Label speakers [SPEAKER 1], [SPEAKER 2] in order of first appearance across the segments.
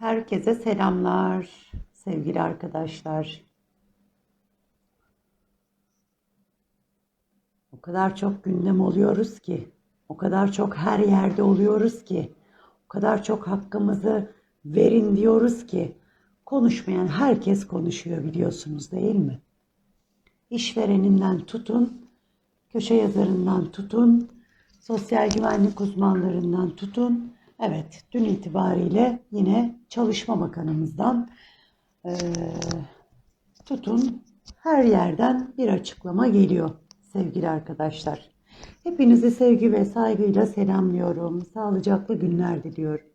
[SPEAKER 1] Herkese selamlar sevgili arkadaşlar. O kadar çok gündem oluyoruz ki, o kadar çok her yerde oluyoruz ki, o kadar çok hakkımızı verin diyoruz ki, konuşmayan herkes konuşuyor biliyorsunuz değil mi? İşvereninden tutun, köşe yazarından tutun, sosyal güvenlik uzmanlarından tutun. Evet, dün itibariyle yine Çalışma Bakanımızdan eee, tutun her yerden bir açıklama geliyor sevgili arkadaşlar. Hepinizi sevgi ve saygıyla selamlıyorum. Sağlıcaklı günler diliyorum.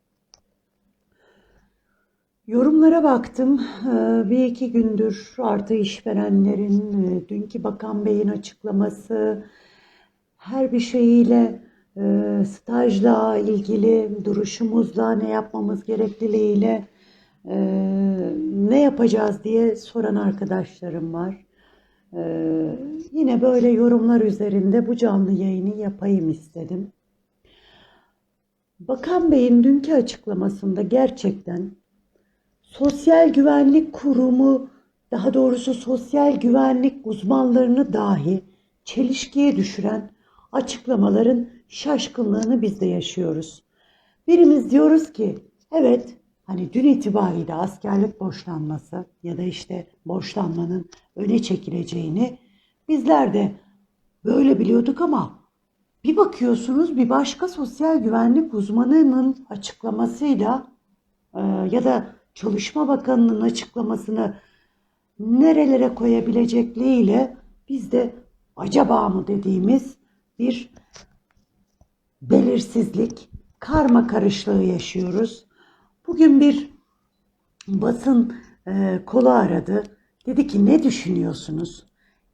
[SPEAKER 1] Yorumlara baktım. Ee, Bir iki gündür artı işverenlerin, e, dünkü Bakan Bey'in açıklaması, her bir şeyiyle e, stajla ilgili duruşumuzla ne yapmamız gerekliliğiyle e, ne yapacağız diye soran arkadaşlarım var. Ee, Yine böyle yorumlar üzerinde bu canlı yayını yapayım istedim. Bakan Bey'in dünkü açıklamasında gerçekten Sosyal Güvenlik Kurumu, daha doğrusu sosyal güvenlik uzmanlarını dahi çelişkiye düşüren açıklamaların şaşkınlığını biz de yaşıyoruz. Birimiz diyoruz ki, evet hani dün itibariyle askerlik borçlanması ya da işte borçlanmanın öne çekileceğini bizler de böyle biliyorduk ama bir bakıyorsunuz bir başka sosyal güvenlik uzmanının açıklamasıyla ee, ya da Çalışma Bakanı'nın açıklamasını nerelere koyabilecekliğiyle biz de acaba mı dediğimiz bir belirsizlik, karma karışlığı yaşıyoruz. Bugün bir basın e, kolu aradı. Dedi ki ne düşünüyorsunuz?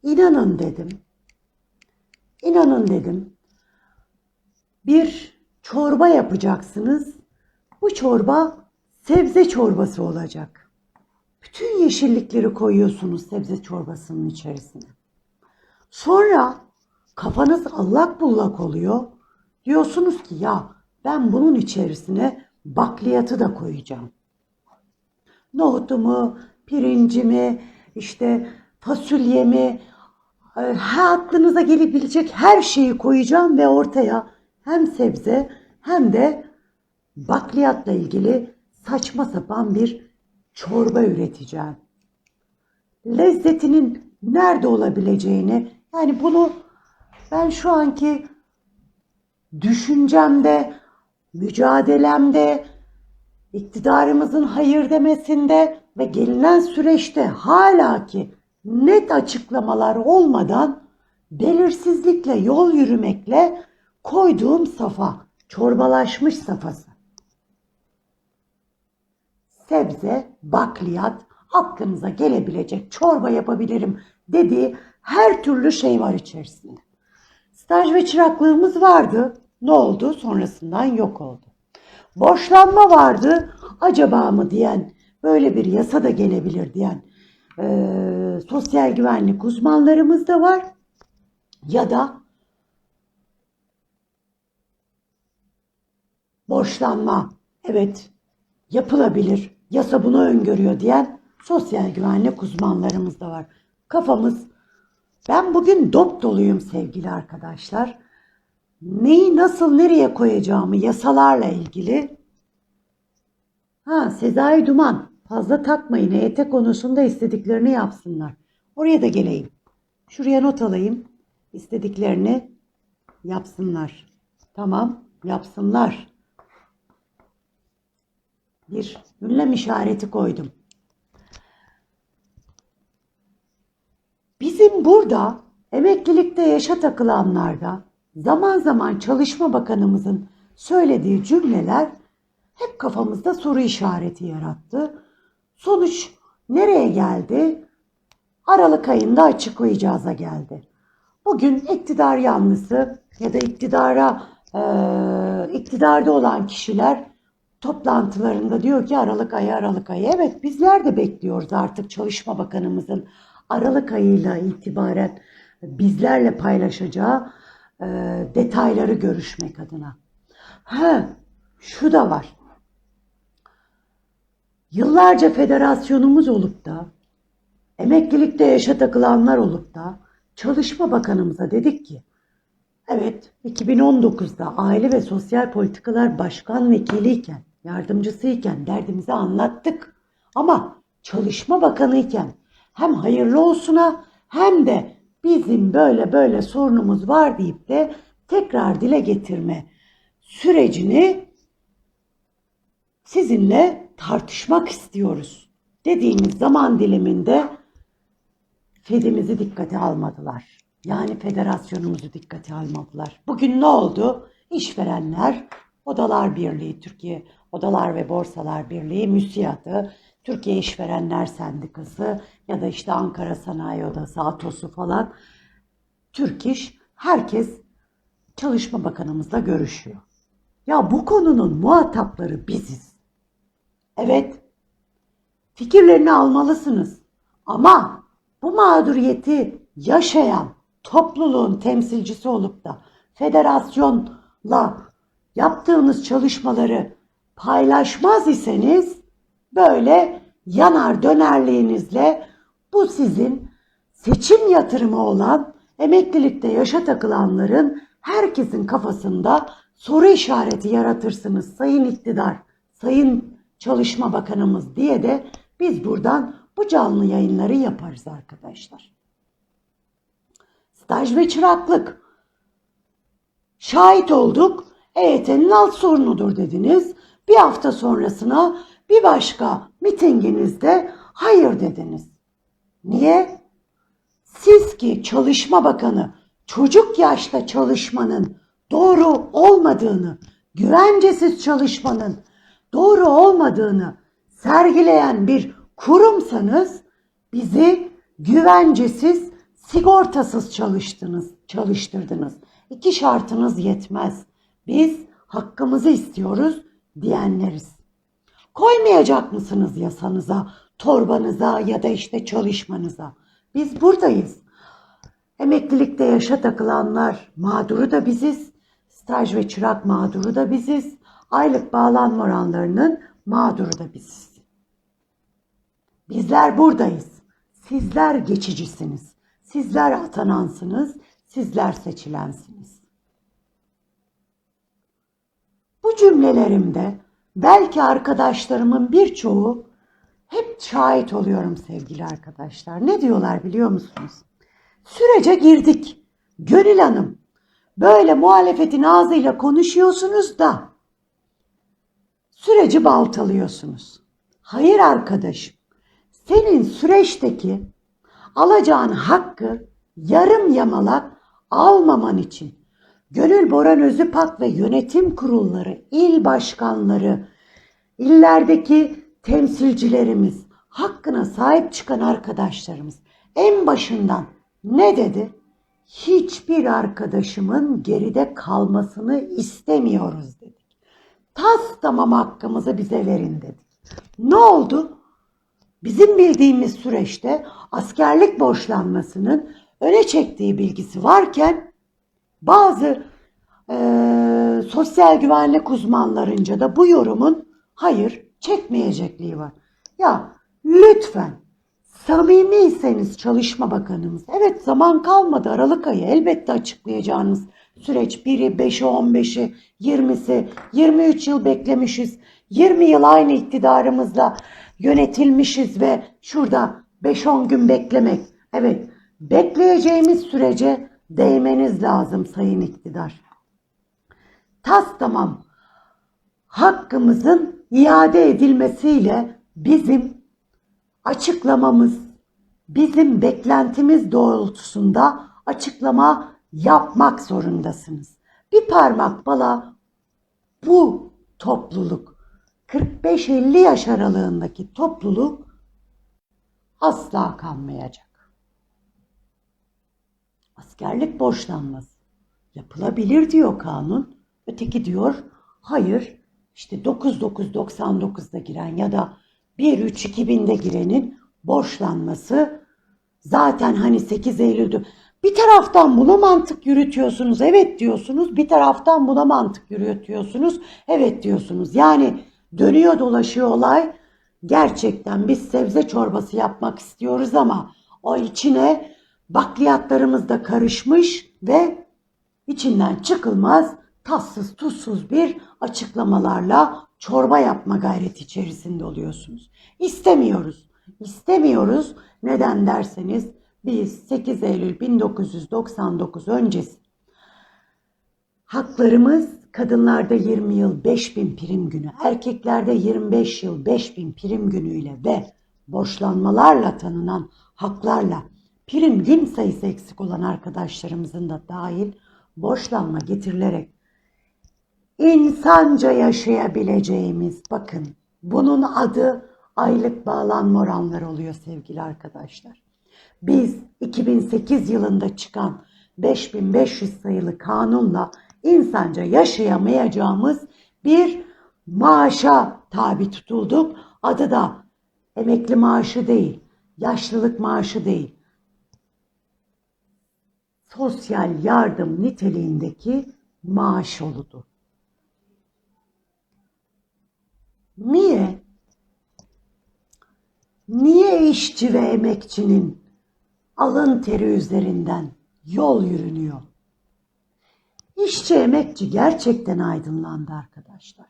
[SPEAKER 1] İnanın dedim. İnanın dedim. Bir çorba yapacaksınız. Bu çorba sebze çorbası olacak. Bütün yeşillikleri koyuyorsunuz sebze çorbasının içerisine. Sonra kafanız allak bullak oluyor. Diyorsunuz ki ya ben bunun içerisine bakliyatı da koyacağım. Nohutumu, pirincimi, işte fasulyemi, e, her aklınıza gelebilecek her şeyi koyacağım ve ortaya hem sebze hem de bakliyatla ilgili saçma sapan bir çorba üreteceğim. Lezzetinin nerede olabileceğini yani bunu ben şu anki düşüncemde, mücadelemde, iktidarımızın hayır demesinde ve gelinen süreçte hala ki net açıklamalar olmadan belirsizlikle yol yürümekle koyduğum safa, çorbalaşmış safası sebze, bakliyat, aklınıza gelebilecek çorba yapabilirim dediği her türlü şey var içerisinde. Staj ve çıraklığımız vardı. Ne oldu? Sonrasından yok oldu. Borçlanma vardı. Acaba mı diyen, böyle bir yasa da gelebilir diyen eee, sosyal güvenlik uzmanlarımız da var. Ya da borçlanma, evet yapılabilir, yasa bunu öngörüyor diyen sosyal güvenlik uzmanlarımız da var. Kafamız, ben bugün dop doluyum sevgili arkadaşlar. Neyi nasıl nereye koyacağımı yasalarla ilgili. Ha Sezai Duman, fazla takmayın EYT konusunda istediklerini yapsınlar. Oraya da geleyim. Şuraya not alayım. İstediklerini yapsınlar. Tamam, yapsınlar bir ünlem işareti koydum. Bizim burada emeklilikte yaşa takılanlarda zaman zaman Çalışma Bakanımızın söylediği cümleler hep kafamızda soru işareti yarattı. Sonuç nereye geldi? Aralık ayında açıklayacağıza geldi. Bugün iktidar yanlısı ya da iktidara e, iktidarda olan kişiler toplantılarında diyor ki Aralık ayı Aralık ayı. Evet bizler de bekliyoruz artık Çalışma Bakanımızın Aralık ayıyla itibaren bizlerle paylaşacağı e, detayları görüşmek adına. Ha, şu da var. yıllarca federasyonumuz olup da emeklilikte yaşa takılanlar olup da Çalışma Bakanımıza dedik ki evet 2019'da Aile ve Sosyal Politikalar Başkan Vekiliyken, yardımcısıyken derdimizi anlattık. Ama Çalışma Bakanıyken hem hayırlı olsuna hem de bizim böyle böyle sorunumuz var deyip de tekrar dile getirme sürecini sizinle tartışmak istiyoruz dediğimiz zaman diliminde Fedimizi dikkate almadılar. Yani federasyonumuzu dikkate almadılar. Bugün ne oldu? İşverenler, Odalar Birliği, Türkiye Odalar ve Borsalar Birliği, MÜSİAD'ı, Türkiye İşverenler Sendikası ya da işte Ankara Sanayi Odası, ATOS'u falan, Türk İş, herkes Çalışma Bakanımızla görüşüyor. Ya bu konunun muhatapları biziz. Evet, fikirlerini almalısınız. Ama bu mağduriyeti yaşayan topluluğun temsilcisi olup da federasyonla yaptığınız çalışmaları paylaşmaz iseniz böyle yanar dönerliğinizle bu sizin seçim yatırımı olan emeklilikte yaşa takılanların herkesin kafasında soru işareti yaratırsınız sayın iktidar, sayın çalışma bakanımız diye de biz buradan bu canlı yayınları yaparız arkadaşlar. Staj ve çıraklık. Şahit olduk. EYT'nin alt sorunudur dediniz. Bir hafta sonrasına bir başka mitinginizde hayır dediniz. Niye? Siz ki Çalışma Bakanı çocuk yaşta çalışmanın doğru olmadığını, güvencesiz çalışmanın doğru olmadığını sergileyen bir kurumsanız bizi güvencesiz, sigortasız çalıştınız, çalıştırdınız. İki şartınız yetmez. Biz hakkımızı istiyoruz diyenleriz. Koymayacak mısınız yasanıza, torbanıza ya da işte çalışmanıza? Biz buradayız. Emeklilikte yaşa takılanlar mağduru da biziz. Staj ve çırak mağduru da biziz. Aylık bağlanma oranlarının mağduru da biziz. Bizler buradayız. Sizler geçicisiniz. Sizler atanansınız. Sizler seçilensiniz. Bu cümlelerimde belki arkadaşlarımın birçoğu hep şahit oluyorum sevgili arkadaşlar. Ne diyorlar biliyor musunuz? Sürece girdik. Gönül Hanım, böyle muhalefetin ağzıyla konuşuyorsunuz da süreci baltalıyorsunuz. Hayır arkadaşım, senin süreçteki alacağın hakkı yarım yamalak almaman için Gönül Boran Özüpak ve yönetim kurulları, il başkanları, illerdeki temsilcilerimiz, hakkına sahip çıkan arkadaşlarımız en başından ne dedi? Hiçbir arkadaşımın geride kalmasını istemiyoruz dedik. Tas tamam hakkımızı bize verin dedik. Ne oldu? Bizim bildiğimiz süreçte askerlik borçlanmasının öne çektiği bilgisi varken bazı eee, sosyal güvenlik uzmanlarınca da bu yorumun hayır çekmeyecekliği var. Ya lütfen samimiyseniz Çalışma Bakanımız. Evet zaman kalmadı. Aralık ayı elbette açıklayacağınız süreç. 1'i 5'i 15'i 20'si 23 yıl beklemişiz. 20 yıl aynı iktidarımızla yönetilmişiz ve şurada 5-10 gün beklemek. Evet bekleyeceğimiz sürece değmeniz lazım sayın iktidar. Tas tamam. Hakkımızın iade edilmesiyle bizim açıklamamız, bizim beklentimiz doğrultusunda açıklama yapmak zorundasınız. Bir parmak bala bu topluluk 45-50 yaş aralığındaki topluluk asla kanmayacak. Askerlik borçlanması yapılabilir diyor kanun. Öteki diyor hayır işte 9999'da giren ya da 1-3-2000'de girenin borçlanması zaten hani 8 Eylül'dü. Bir taraftan buna mantık yürütüyorsunuz, evet diyorsunuz. Bir taraftan buna mantık yürütüyorsunuz, evet diyorsunuz. Yani dönüyor dolaşıyor olay gerçekten biz sebze çorbası yapmak istiyoruz ama o içine bakliyatlarımız da karışmış ve içinden çıkılmaz tatsız tuzsuz bir açıklamalarla çorba yapma gayreti içerisinde oluyorsunuz. İstemiyoruz. İstemiyoruz. Neden derseniz biz 8 Eylül 1999 öncesi haklarımız kadınlarda 20 yıl 5000 prim günü, erkeklerde 25 yıl 5000 prim günüyle ve borçlanmalarla tanınan haklarla prim gün sayısı eksik olan arkadaşlarımızın da dahil borçlanma getirilerek insanca yaşayabileceğimiz bakın bunun adı aylık bağlanma oranları oluyor sevgili arkadaşlar. Biz 2008 yılında çıkan 5500 sayılı kanunla insanca yaşayamayacağımız bir maaşa tabi tutulduk. Adı da emekli maaşı değil, yaşlılık maaşı değil. Sosyal yardım niteliğindeki maaş oludu. Niye? Niye işçi ve emekçinin alın teri üzerinden yol yürünüyor? İşçi emekçi gerçekten aydınlandı arkadaşlar.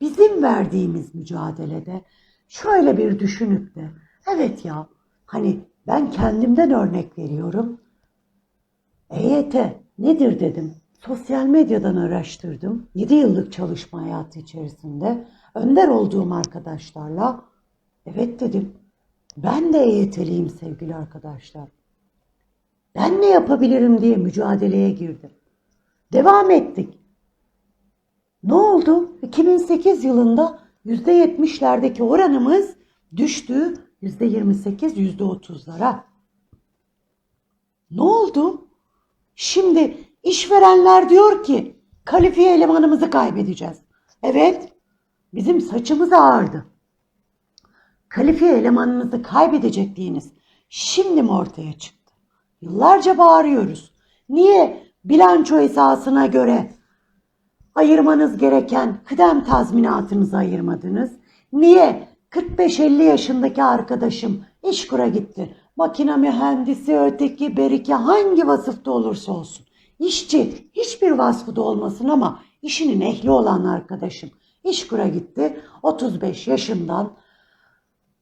[SPEAKER 1] Bizim verdiğimiz mücadelede şöyle bir düşünüp de evet ya hani ben kendimden örnek veriyorum. EYT nedir dedim. Sosyal medyadan araştırdım. 7 yıllık çalışma hayatı içerisinde önder olduğum arkadaşlarla evet dedim. Ben de EYT'liyim sevgili arkadaşlar. Ben ne yapabilirim diye mücadeleye girdim. Devam ettik. Ne oldu? 2008 yılında %70'lerdeki oranımız düştü %28, %30'lara. Ne oldu? Şimdi işverenler diyor ki kalifiye elemanımızı kaybedeceğiz. Evet, bizim saçımız ağardı. Kalifiye elemanınızı kaybedecekliğiniz şimdi mi ortaya çıktı? Yıllarca bağırıyoruz. Niye bilanço esasına göre ayırmanız gereken kıdem tazminatınızı ayırmadınız? Niye 45-50 yaşındaki arkadaşım işkura gitti? Makine mühendisi, öteki, beriki hangi vasıfta olursa olsun. İşçi hiçbir vasfı da olmasın ama işinin ehli olan arkadaşım işkura gitti. 35 yaşından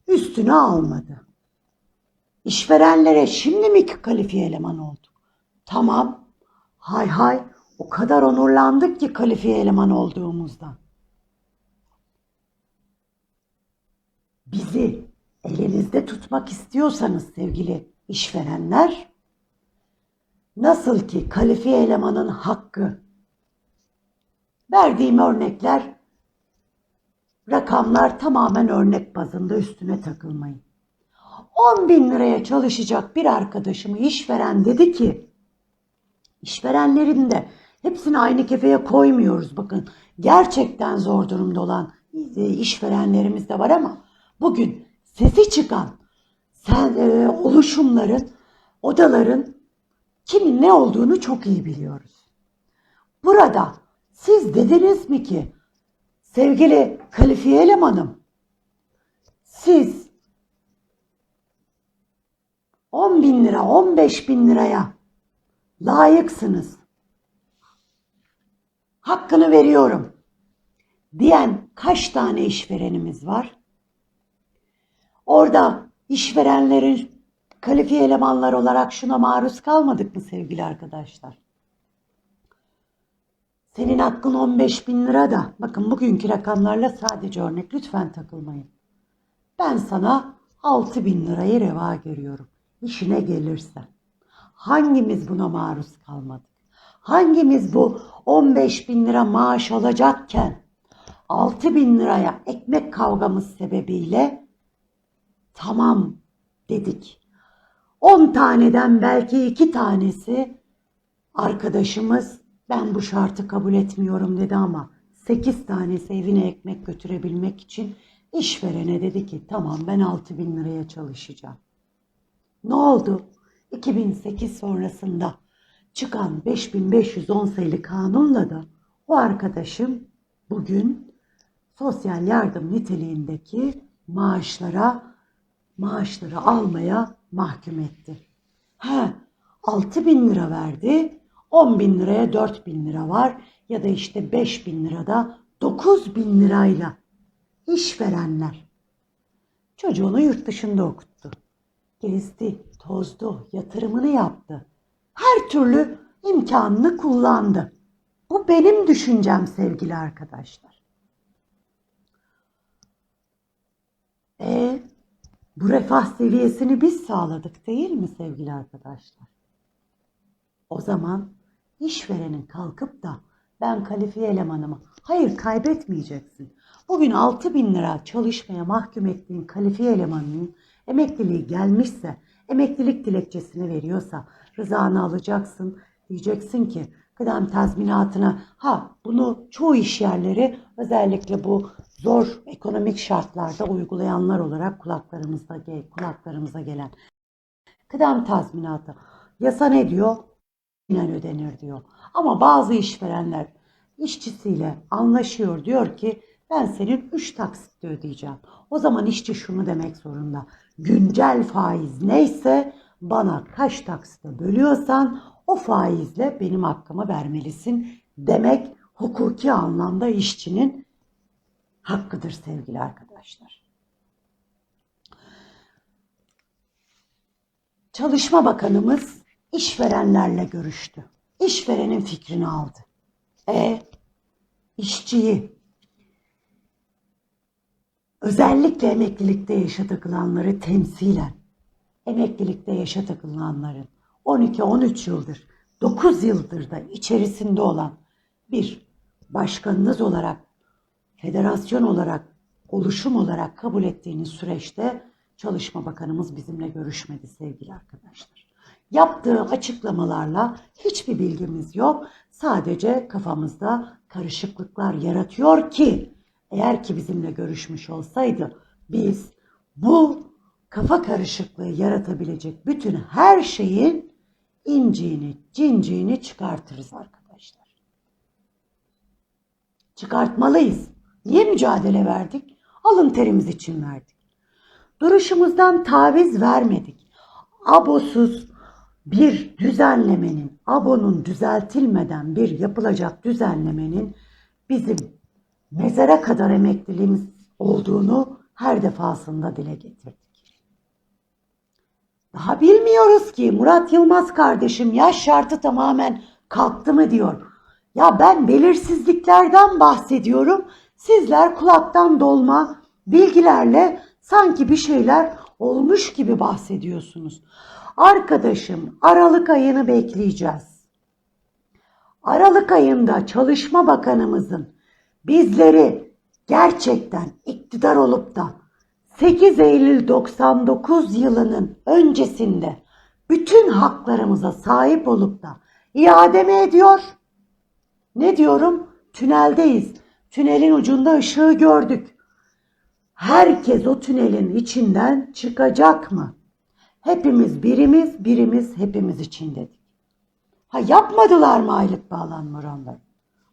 [SPEAKER 1] üstüne almadı. İşverenlere şimdi mi kalifiye eleman olduk? Tamam. Hay hay. O kadar onurlandık ki kalifiye eleman olduğumuzdan. Bizi elinizde tutmak istiyorsanız sevgili işverenler, nasıl ki kalifiye elemanın hakkı, verdiğim örnekler, rakamlar tamamen örnek bazında üstüne takılmayın. 10 bin liraya çalışacak bir arkadaşımı işveren dedi ki, işverenlerin de hepsini aynı kefeye koymuyoruz. Bakın gerçekten zor durumda olan işverenlerimiz de var ama bugün sesi çıkan sen, e, oluşumların, odaların kimin ne olduğunu çok iyi biliyoruz. Burada siz dediniz mi ki sevgili kalifiye elemanım siz 10 bin lira, 15 bin liraya layıksınız. Hakkını veriyorum diyen kaç tane işverenimiz var? Orada işverenlerin kalifiye elemanlar olarak şuna maruz kalmadık mı sevgili arkadaşlar? Senin hakkın 15 bin lira da bakın bugünkü rakamlarla sadece örnek lütfen takılmayın. Ben sana 6 bin lirayı reva görüyorum. İşine gelirse. Hangimiz buna maruz kalmadık? Hangimiz bu 15 bin lira maaş alacakken 6 bin liraya ekmek kavgamız sebebiyle tamam dedik. 10 taneden belki 2 tanesi arkadaşımız ben bu şartı kabul etmiyorum dedi ama 8 tanesi evine ekmek götürebilmek için işverene dedi ki tamam ben 6 bin liraya çalışacağım. Ne oldu? 2008 sonrasında çıkan 5510 sayılı kanunla da o arkadaşım bugün sosyal yardım niteliğindeki maaşlara maaşları almaya mahkum etti. He, 6 bin lira verdi, 10 bin liraya 4 bin lira var ya da işte 5 bin lirada 9 bin lirayla işverenler çocuğunu yurt dışında okuttu. Gezdi, tozdu, yatırımını yaptı. Her türlü imkanını kullandı. Bu benim düşüncem sevgili arkadaşlar. E bu refah seviyesini biz sağladık değil mi sevgili arkadaşlar? O zaman işverenin kalkıp da ben kalifiye elemanımı hayır kaybetmeyeceksin. Bugün 6 bin lira çalışmaya mahkum ettiğin kalifiye elemanının emekliliği gelmişse, emeklilik dilekçesini veriyorsa rızanı alacaksın. Diyeceksin ki kıdem tazminatına ha bunu çoğu iş yerleri özellikle bu zor ekonomik şartlarda uygulayanlar olarak kulaklarımızda kulaklarımıza gelen kıdem tazminatı yasa ne diyor? Aynen ödenir diyor. Ama bazı işverenler işçisiyle anlaşıyor diyor ki ben senin 3 taksitte ödeyeceğim. O zaman işçi şunu demek zorunda. Güncel faiz neyse bana kaç taksitte bölüyorsan o faizle benim hakkımı vermelisin demek hukuki anlamda işçinin hakkıdır sevgili arkadaşlar. Çalışma Bakanımız işverenlerle görüştü. İşverenin fikrini aldı. E işçiyi özellikle emeklilikte yaşa takılanları temsilen emeklilikte yaşa takılanların 12-13 yıldır 9 yıldır da içerisinde olan bir başkanınız olarak federasyon olarak oluşum olarak kabul ettiğiniz süreçte Çalışma Bakanımız bizimle görüşmedi sevgili arkadaşlar. Yaptığı açıklamalarla hiçbir bilgimiz yok. Sadece kafamızda karışıklıklar yaratıyor ki eğer ki bizimle görüşmüş olsaydı biz bu kafa karışıklığı yaratabilecek bütün her şeyin inciğini, cinciğini çıkartırız arkadaşlar. Çıkartmalıyız. Niye mücadele verdik? Alın terimiz için verdik. Duruşumuzdan taviz vermedik. Abosuz bir düzenlemenin, abonun düzeltilmeden bir yapılacak düzenlemenin bizim mezara kadar emekliliğimiz olduğunu her defasında dile getirdik. Daha bilmiyoruz ki Murat Yılmaz kardeşim yaş şartı tamamen kalktı mı diyor. Ya ben belirsizliklerden bahsediyorum. Sizler kulaktan dolma bilgilerle sanki bir şeyler olmuş gibi bahsediyorsunuz. Arkadaşım Aralık ayını bekleyeceğiz. Aralık ayında Çalışma Bakanımızın bizleri gerçekten iktidar olup da 8 Eylül 99 yılının öncesinde bütün haklarımıza sahip olup da iade mi ediyor? Ne diyorum? Tüneldeyiz. Tünelin ucunda ışığı gördük. Herkes o tünelin içinden çıkacak mı? Hepimiz birimiz, birimiz hepimiz için dedik. Ha yapmadılar mı aylık bağlanma oranları?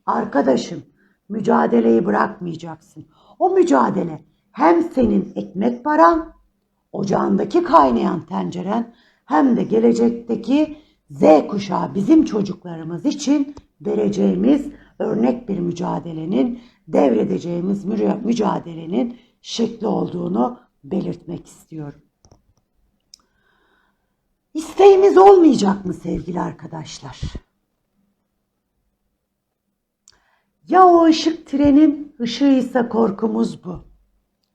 [SPEAKER 1] Arkadaşım mücadeleyi bırakmayacaksın. O mücadele hem senin ekmek paran, ocağındaki kaynayan tenceren hem de gelecekteki Z kuşağı bizim çocuklarımız için vereceğimiz örnek bir mücadelenin, devredeceğimiz mücadelenin şekli olduğunu belirtmek istiyorum. İsteğimiz olmayacak mı sevgili arkadaşlar? Ya o ışık trenin ışığıysa korkumuz bu.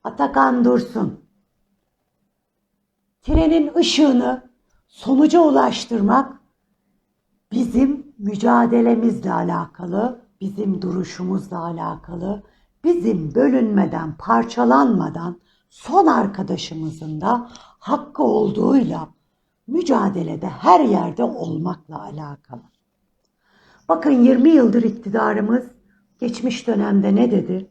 [SPEAKER 1] Atakan Dursun. Trenin ışığını sonuca ulaştırmak bizim mücadelemizle alakalı, bizim duruşumuzla alakalı, bizim bölünmeden, parçalanmadan son arkadaşımızın da hakkı olduğuyla mücadelede her yerde olmakla alakalı. Bakın 20 yıldır iktidarımız geçmiş dönemde ne dedi?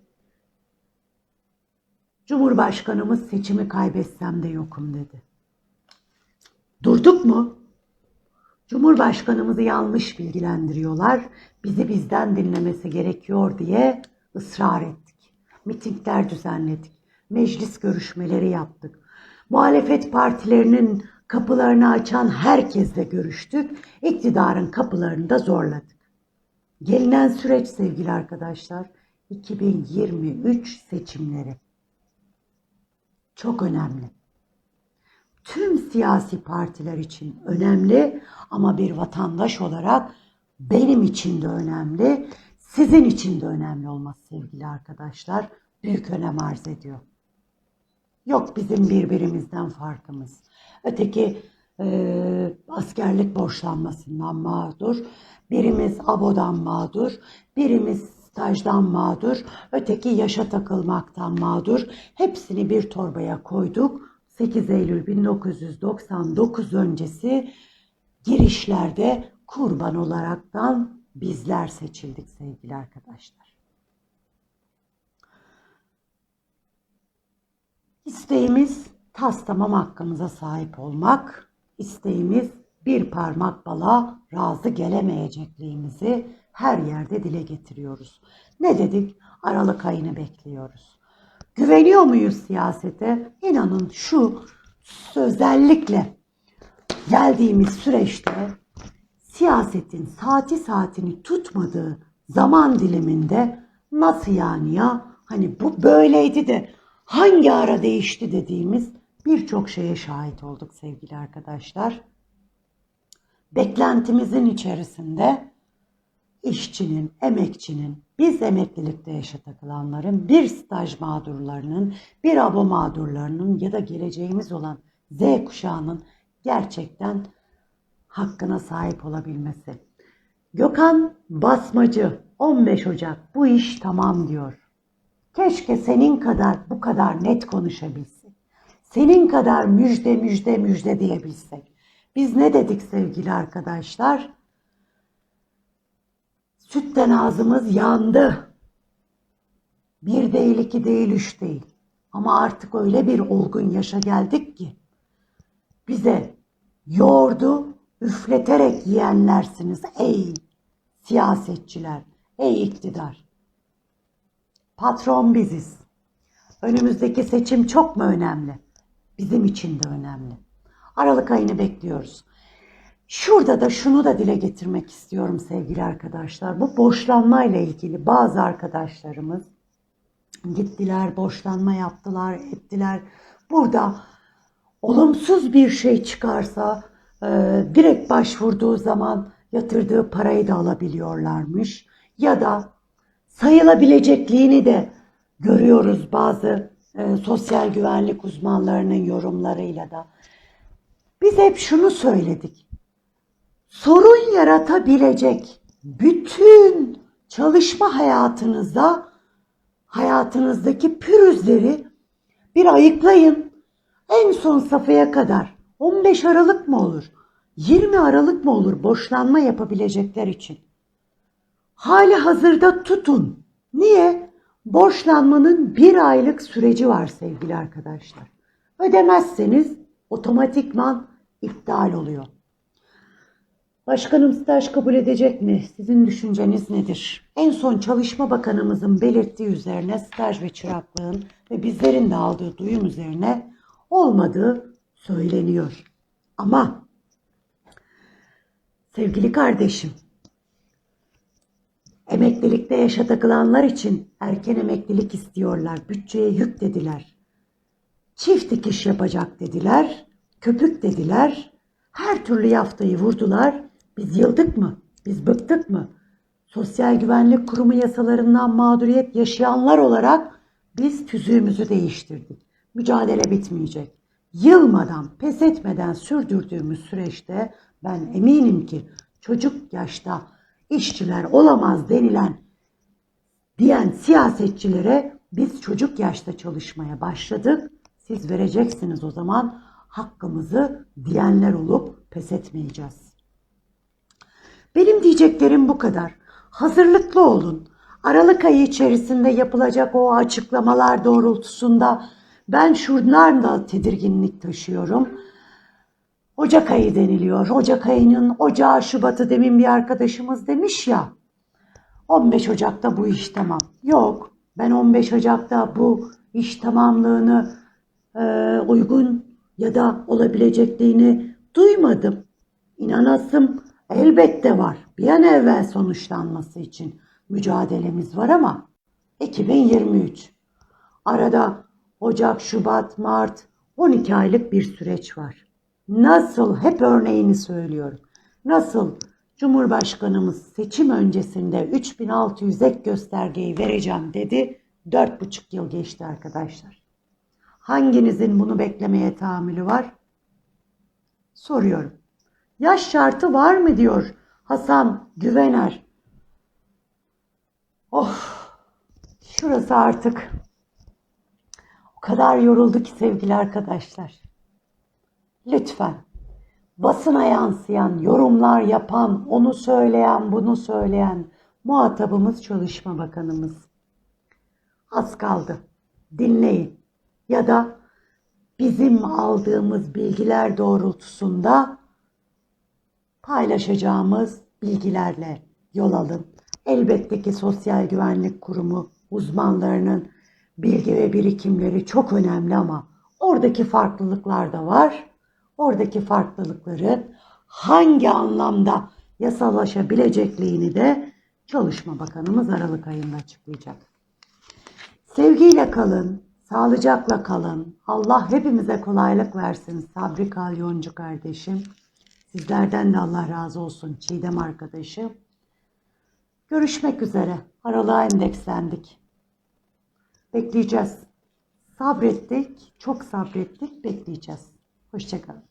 [SPEAKER 1] Cumhurbaşkanımız seçimi kaybetsem de yokum dedi. Durduk mu? Cumhurbaşkanımızı yanlış bilgilendiriyorlar. Bizi bizden dinlemesi gerekiyor diye ısrar ettik. Mitingler düzenledik. meclis görüşmeleri yaptık. Muhalefet partilerinin kapılarını açan herkesle görüştük. İktidarın kapılarını da zorladık. Gelinen süreç sevgili arkadaşlar 2023 seçimleri. Çok önemli. Tüm siyasi partiler için önemli ama bir vatandaş olarak benim için de önemli, sizin için de önemli olması sevgili arkadaşlar büyük önem arz ediyor. Yok bizim birbirimizden farkımız. Öteki e, askerlik borçlanmasından mağdur, birimiz abodan mağdur, birimiz stajdan mağdur, öteki yaşa takılmaktan mağdur. Hepsini bir torbaya koyduk. 8 Eylül 1999 öncesi girişlerde kurban olaraktan bizler seçildik sevgili arkadaşlar. İsteğimiz tas tamam hakkımıza sahip olmak, isteğimiz bir parmak bala razı gelemeyecekliğimizi her yerde dile getiriyoruz. Ne dedik? Aralık ayını bekliyoruz. Güveniyor muyuz siyasete? İnanın şu özellikle geldiğimiz süreçte siyasetin saati saatini tutmadığı zaman diliminde nasıl yani ya hani bu böyleydi de hangi ara değişti dediğimiz birçok şeye şahit olduk sevgili arkadaşlar. Beklentimizin içerisinde işçinin, emekçinin, biz emeklilikte yaşa takılanların, bir staj mağdurlarının, bir abo mağdurlarının ya da geleceğimiz olan Z kuşağının gerçekten hakkına sahip olabilmesi. Gökhan Basmacı 15 Ocak bu iş tamam diyor. Keşke senin kadar bu kadar net konuşabilsek. Senin kadar müjde müjde müjde diyebilsek. Biz ne dedik sevgili arkadaşlar? Sütten ağzımız yandı. Bir değil, iki değil, üç değil. Ama artık öyle bir olgun yaşa geldik ki bize yoğurdu üfleterek yiyenlersiniz ey siyasetçiler, ey iktidar. Patron biziz. Önümüzdeki seçim çok mu önemli? Bizim için de önemli. Aralık ayını bekliyoruz. Şurada da şunu da dile getirmek istiyorum sevgili arkadaşlar. Bu borçlanmayla ilgili bazı arkadaşlarımız gittiler, borçlanma yaptılar, ettiler. Burada olumsuz bir şey çıkarsa e, direkt başvurduğu zaman yatırdığı parayı da alabiliyorlarmış. Ya da sayılabilecekliğini de görüyoruz bazı e, sosyal güvenlik uzmanlarının yorumlarıyla da. Biz hep şunu söyledik. Sorun yaratabilecek bütün çalışma hayatınızda hayatınızdaki pürüzleri bir ayıklayın. En son safhaya kadar 15 Aralık mı olur? 20 Aralık mı olur boşlanma yapabilecekler için? Hali hazırda tutun. Niye? Borçlanmanın bir aylık süreci var sevgili arkadaşlar. Ödemezseniz otomatikman iptal oluyor. Başkanım staj kabul edecek mi? Sizin düşünceniz nedir? En son Çalışma Bakanımızın belirttiği üzerine staj ve çıraklığın ve bizlerin de aldığı duyum üzerine olmadığı söyleniyor. Ama sevgili kardeşim, emeklilikte yaşa takılanlar için erken emeklilik istiyorlar. Bütçeye yük dediler. Çift dikiş yapacak dediler. Köpük dediler. Her türlü yaftayı vurdular. Biz yıldık mı? Biz bıktık mı? Sosyal Güvenlik Kurumu yasalarından mağduriyet yaşayanlar olarak biz tüzüğümüzü değiştirdik. Mücadele bitmeyecek. Yılmadan, pes etmeden sürdürdüğümüz süreçte ben eminim ki çocuk yaşta işçiler olamaz denilen diyen siyasetçilere biz çocuk yaşta çalışmaya başladık. Siz vereceksiniz o zaman hakkımızı diyenler olup pes etmeyeceğiz. Benim diyeceklerim bu kadar. Hazırlıklı olun. Aralık ayı içerisinde yapılacak o açıklamalar doğrultusunda ben şundan da tedirginlik taşıyorum. Ocak ayı deniliyor. Ocak ayının Ocağı Şubat'ı demin bir arkadaşımız demiş ya. 15 Ocak'ta bu iş tamam. Yok ben 15 Ocak'ta bu iş tamamlığını e, uygun ya da olabilecekliğini duymadım. İnanasım elbette var. Bir an evvel sonuçlanması için mücadelemiz var ama 2023. Arada Ocak, Şubat, Mart 12 aylık bir süreç var. Nasıl hep örneğini söylüyorum. Nasıl Cumhurbaşkanımız seçim öncesinde 3600 ek göstergeyi vereceğim dedi. 4,5 yıl geçti arkadaşlar. Hanginizin bunu beklemeye tahammülü var? Soruyorum. Yaş şartı var mı diyor Hasan Güvener. Of şurası artık o kadar yoruldu ki sevgili arkadaşlar. Lütfen basına yansıyan, yorumlar yapan, onu söyleyen, bunu söyleyen muhatabımız Çalışma Bakanımız. Az kaldı. Dinleyin. Ya da bizim aldığımız bilgiler doğrultusunda paylaşacağımız bilgilerle yol alın. Elbette ki Sosyal Güvenlik Kurumu uzmanlarının bilgi ve birikimleri çok önemli ama oradaki farklılıklar da var. Oradaki farklılıkların hangi anlamda yasallaşabilecekliğini de Çalışma Bakanımız Aralık ayında açıklayacak. Sevgiyle kalın, sağlıcakla kalın. Allah hepimize kolaylık versin. Sabri Kalyoncu kardeşim. Sizlerden de Allah razı olsun Çiğdem arkadaşım. Görüşmek üzere. Aralığa endekslendik. Bekleyeceğiz. Sabrettik, çok sabrettik, bekleyeceğiz. Hoşçakalın.